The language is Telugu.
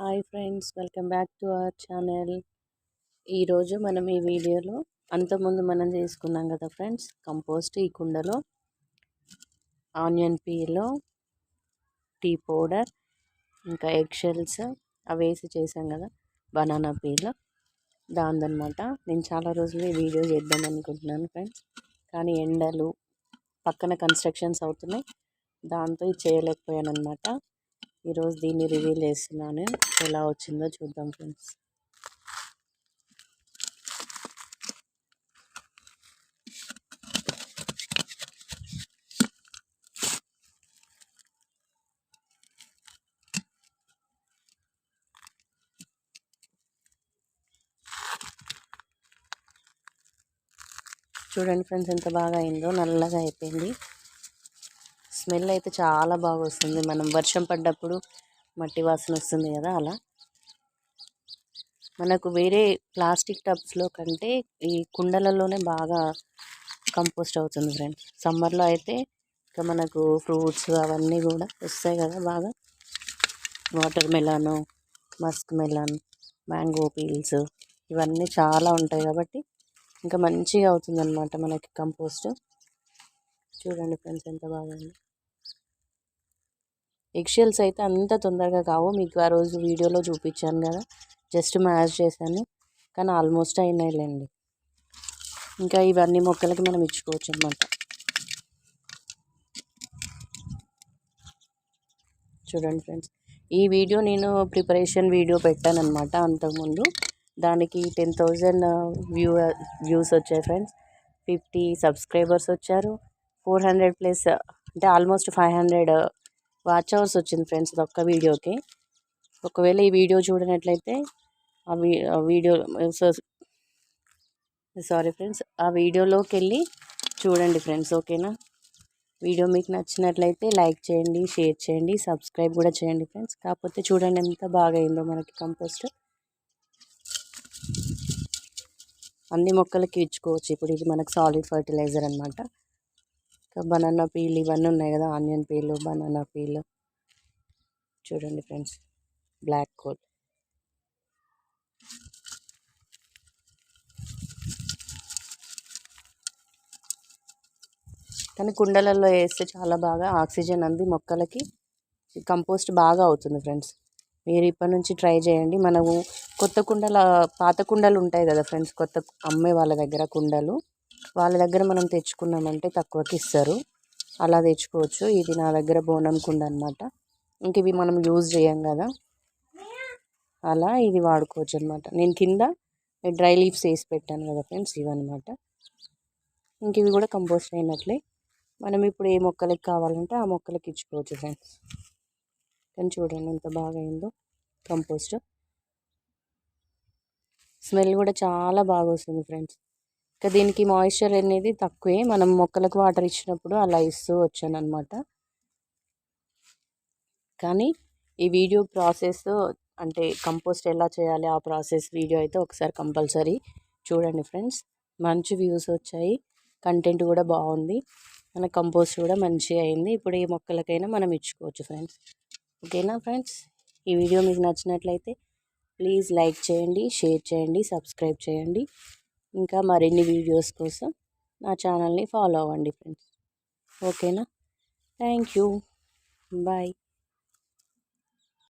Hi friends welcome back to our channel. ఈరోజు మనం ఈ వీడియోలో అంతకుముందు మనం చేసుకున్నాం కదా ఫ్రెండ్స్ కంపోస్ట్ ఈ కుండలో ఆనియన్ పీలో టీ పౌడర్ ఇంకా ఎగ్ షెల్స్ అవి వేసి చేసాం కదా బనానా పీలో. దాందనమాట నేను చాలా రోజులు ఈ వీడియో చేద్దాం అనుకుంటున్నాను ఫ్రెండ్స్ కానీ ఎండలు పక్కన కన్స్ట్రక్షన్స్ అవుతున్నాయి దాంతో ఇది చేయలేకపోయాను అనమాట ఈరోజు దీన్ని రివీల్ చేస్తున్నాను. ఎలా వచ్చిందో చూద్దాం ఫ్రెండ్స్. చూడండి ఫ్రెండ్స్ ఎంత బాగా అయిందో నల్లగా అయిపోయింది. స్మెల్ అయితే చాలా బాగా వస్తుంది మనం వర్షం పడ్డప్పుడు మట్టి వాసన వస్తుంది కదా అలా. మనకు వేరే ప్లాస్టిక్ టబ్స్లో కంటే ఈ కుండలలోనే బాగా కంపోస్ట్ అవుతుంది ఫ్రెండ్స్. సమ్మర్లో అయితే ఇంకా మనకు ఫ్రూట్స్ అవన్నీ కూడా వస్తాయి కదా బాగా. Water melon musk melon mango peels ఇవన్నీ చాలా ఉంటాయి కాబట్టి ఇంకా మంచిగా అవుతుంది అనమాట మనకి కంపోస్ట్. చూడండి ఫ్రెండ్స్ ఎంత బాగుంది. ఎగ్షెల్స్ అయితే అంత తొందరగా కావు. మీకు ఆ రోజు వీడియోలో చూపించాను కదా. జస్ట్ మ్యాచ్ చేశాను. కానీ ఆల్మోస్ట్ అయినాయిలేండి. ఇంకా ఇవన్నీ మొక్కలకి మనం ఇచ్చుకోవచ్చు అనమాట చూడండి ఫ్రెండ్స్. ఈ వీడియో నేను ప్రిపరేషన్ వీడియో పెట్టానమాట అంతకుముందు. దానికి టెన్ థౌజండ్ వ్యూ వ్యూస్ వచ్చాయి ఫ్రెండ్స్. ఫిఫ్టీ సబ్స్క్రైబర్స్ వచ్చారు. ఫోర్ హండ్రెడ్ ప్లస్ అంటే almost five hundred watch hours వచ్చింది ఫ్రెండ్స్ ఒక్క వీడియోకి. ఒకవేళ ఈ వీడియో చూడనట్లయితే ఆ వీడియో సారీ ఫ్రెండ్స్ ఆ వీడియోలోకి వెళ్ళి చూడండి ఫ్రెండ్స్ ఓకేనా? వీడియో మీకు నచ్చినట్లయితే లైక్ చేయండి షేర్ చేయండి సబ్స్క్రైబ్ కూడా చేయండి ఫ్రెండ్స్. కాకపోతే చూడండి ఎంత బాగా అయిందో మనకి కంపోస్ట్. అన్ని మొక్కలకి ఇచ్చుకోవచ్చు. ఇప్పుడు ఇది మనకు సాలిడ్ ఫర్టిలైజర్ అనమాట ఇంకా బనానా పీల్ ఇవన్నీ ఉన్నాయి కదా ఆనియన్ పీలు బనానా పీలు. చూడండి ఫ్రెండ్స్ బ్లాక్ కోల్ కానీ కుండలలో వేస్తే చాలా బాగా ఆక్సిజన్ అంది మొక్కలకి. కంపోస్ట్ బాగా అవుతుంది ఫ్రెండ్స్. మీరు ఇప్పటి నుంచి ట్రై చేయండి. మనము కొత్త కుండల పాత కుండలు ఉంటాయి కదా ఫ్రెండ్స్ కొత్త అమ్మే వాళ్ళ దగ్గర కుండలు. వాళ్ళ దగ్గర మనం తెచ్చుకున్నామంటే తక్కువకి ఇస్తారు. అలా తెచ్చుకోవచ్చు. ఇది నా దగ్గర బోనం కుండ అనమాట ఇంక ఇవి మనం యూజ్ చేయం కదా. అలా ఇది వాడుకోవచ్చు అనమాట నేను కింద డ్రై లీవ్స్ వేసి పెట్టాను కదా ఫ్రెండ్స్ ఇవన్నమాట ఇంక ఇవి కూడా కంపోస్ట్ అయినట్లే. మనం ఇప్పుడు ఏ మొక్కలకి కావాలంటే ఆ మొక్కలకి ఇచ్చుకోవచ్చు ఫ్రెండ్స్. కానీ చూడండి ఎంత బాగా అయిందో కంపోస్ట్. స్మెల్ కూడా చాలా బాగా వస్తుంది ఫ్రెండ్స్. ఇంకా దీనికి మాయిశ్చర్ అనేది తక్కువే. మనం మొక్కలకు వాటర్ ఇచ్చినప్పుడు అలా ఇస్తూ వచ్చాను అనమాట కానీ ఈ వీడియో ప్రాసెస్ అంటే కంపోస్ట్ ఎలా చేయాలి ఆ ప్రాసెస్ వీడియో అయితే ఒకసారి కంపల్సరీ చూడండి ఫ్రెండ్స్ మంచి వ్యూస్ వచ్చాయి. కంటెంట్ కూడా బాగుంది. మన కంపోస్ట్ కూడా మంచిగా అయింది. ఇప్పుడు ఏ మొక్కలకైనా మనం ఇచ్చుకోవచ్చు ఫ్రెండ్స్ ఓకేనా ఫ్రెండ్స్ ఈ వీడియో మీకు నచ్చినట్లయితే ప్లీజ్ లైక్ చేయండి షేర్ చేయండి సబ్స్క్రైబ్ చేయండి. ఇంకా మరిన్ని వీడియోస్ కోసం నా ఛానల్ని ఫాలో అవ్వండి ఫ్రెండ్స్. ఓకేనా? Thank you bye.